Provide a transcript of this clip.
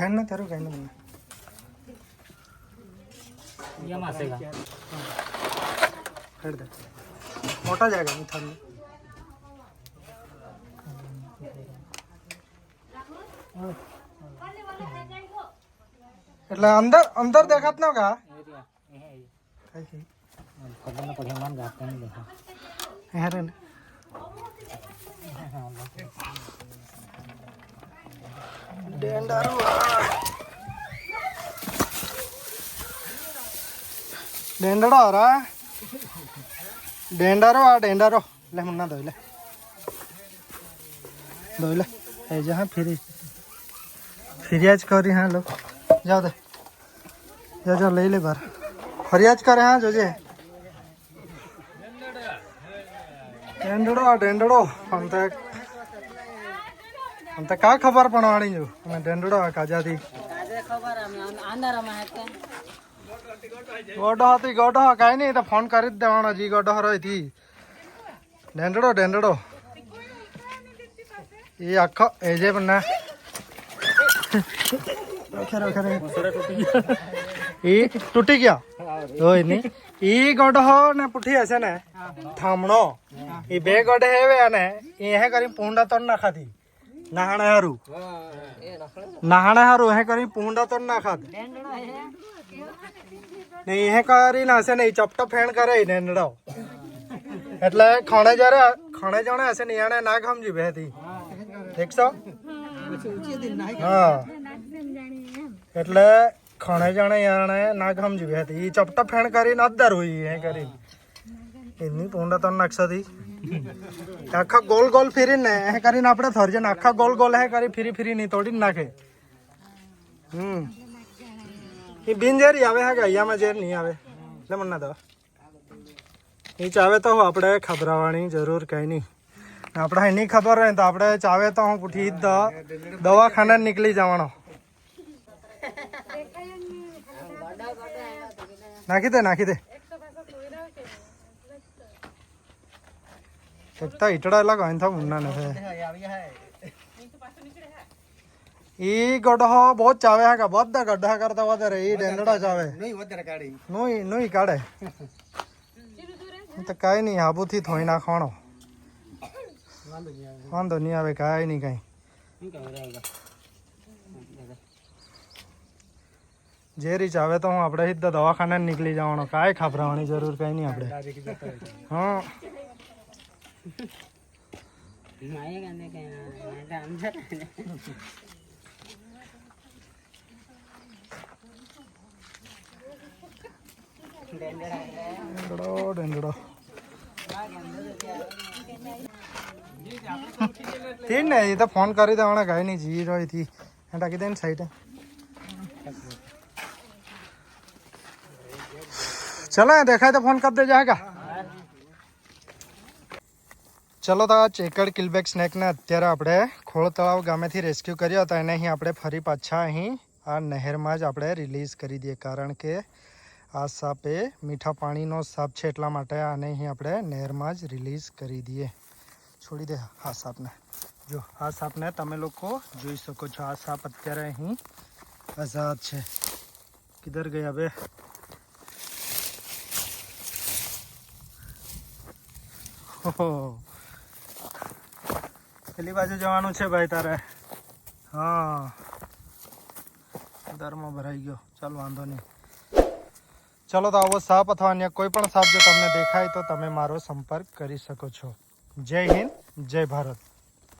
બેટરા હોય તો એક હું નાવાન ફેન ને તારું કઈ નહીં યમાં સેગા ખેડ દે મોટા જાયગા મીઠા में એટલે અંદર અંદર દેખાત ન કા કઈ કઈ ખબર ન પડે માન ગાત નહીં દેખા હેરે ને डेंडर आ हो। रहा डेंडर आ, डेंडर ले मुन्ना दो ले। दो ले। ए, जहाँ फिर। फिरियाज करी हाँ लोग। जाओ दे। जा जा ले ले बार घर फरियाज करे हाँ जो जे। डेंडर डेंडड़ो हम तक અંત અંત કા ખબર પડવાની જો અમે ડેંડડો કાજાથી કાજે ખબર અમે આંધારામાં હતા ગોડો હતી ગોડો કાઈ નહીં તો ફોન કરી જ દેવાનો જી ગોડો રહી હતી ડેંડડો ડેંડડો એ આખો એ જે પણ ના એ તૂટી ગયા હોય નહીં ઈ ગોડો ને પુઠી હશે ને થામણો ઈ બે ગોડે હેવે અને એ હે કરી પૂંડા તો નાખાતી નાહાણે હારું નાહણે હારું હે કરી પૂંડા તો નાખાત હે એ કરીને હશે ને ઈ ચપટો ફેણ કરે નેંડડો એટલે ખણે જ્યારે, ખણે જણે હશે ને એને ના ગમજી બેથી ઠીક છો? હા. એટલે ખણે જણે યાણે ના ગમજી બેથી ચપટો ફેણ કરીને અદ્દર હોય એ કરી એની પૂંડા તો નાખસાથી આખા ગોલ ગોલ ફેરીને એ કરીને આપણે થરજે આખા ગોલ ગોલ હે કરી ફીરી નહીં તોડીને નાખે. હમ. એ બિનઝેરી આવે હા અહીંયામાં ઝેર નહીં આવે? એટલે મને ના દવા. એ ચાવે તો હું આપણે ખબરાવાની જરૂર કઈ નહીં. આપણે એની ખબર હોય તો આપણે ચાવે તો હું પૂઠી જ દવાખાને નીકળી જવાનો. નાખી દે નાખી દે. એક તો ઈટડા એલા કઈ થા મુન્ના ને ઈ ગઢો બહુ ચાવે હા કા બધા ગઢા કરતા વધારે ઈ ડેંડડા ચાવે નહીં વધારે કાઢી નુઈ નુઈ કાઢે તો કાંઈ નહીં આબુથી થોઈ નાખવાનો વાંધો નહીં આવે કાંઈ નહીં કાંઈ જે રીચ આવે તો હું આપણે સીધા દવાખાને નીકળી જવાનો કાંઈ ખાભરાવાની જરૂર કાંઈ નહીં આપણે હા तीन ഡെങ്കടോ ये तो फ़ोन करी था उन्हें गए नहीं जी तो रही थी। एंड आगे देन साइड चलो देखा है तो फ़ोन कर दे जाएगा। ચલો તો આ ચેકડ કિલબેક સ્નેકને અત્યારે આપણે ખોળ તળાવ ગામેથી રેસ્ક્યુ કર્યો હતો એને અહીં આપણે ફરી પાછા અહીં આ નહેરમાં જ આપણે રિલીઝ કરી દઈએ કારણ કે આ સાપ એ મીઠા પાણીનો સાપ છે એટલા માટે આને અહીં આપણે નહેરમાં જ રિલીઝ કરી દઈએ છોડી દે આ સાપને જો આ સાપને તમે લોકો જોઈ શકો છો આ સાપ અત્યારે અહીં આઝાદ છે કિધર ગયા બે ઓહો પેલી બાજુ જવાનું છે ભાઈ તારે. હા. દરમાં ભરાઈ ગયો. ચાલ, વાંધો નહીં. ચલો તો આવો સાપ અથવા અન્ય કોઈ પણ સાપ જો તમને દેખાય તો તમે મારો સંપર્ક કરી શકો છો. જય હિન્દ, જય ભારત.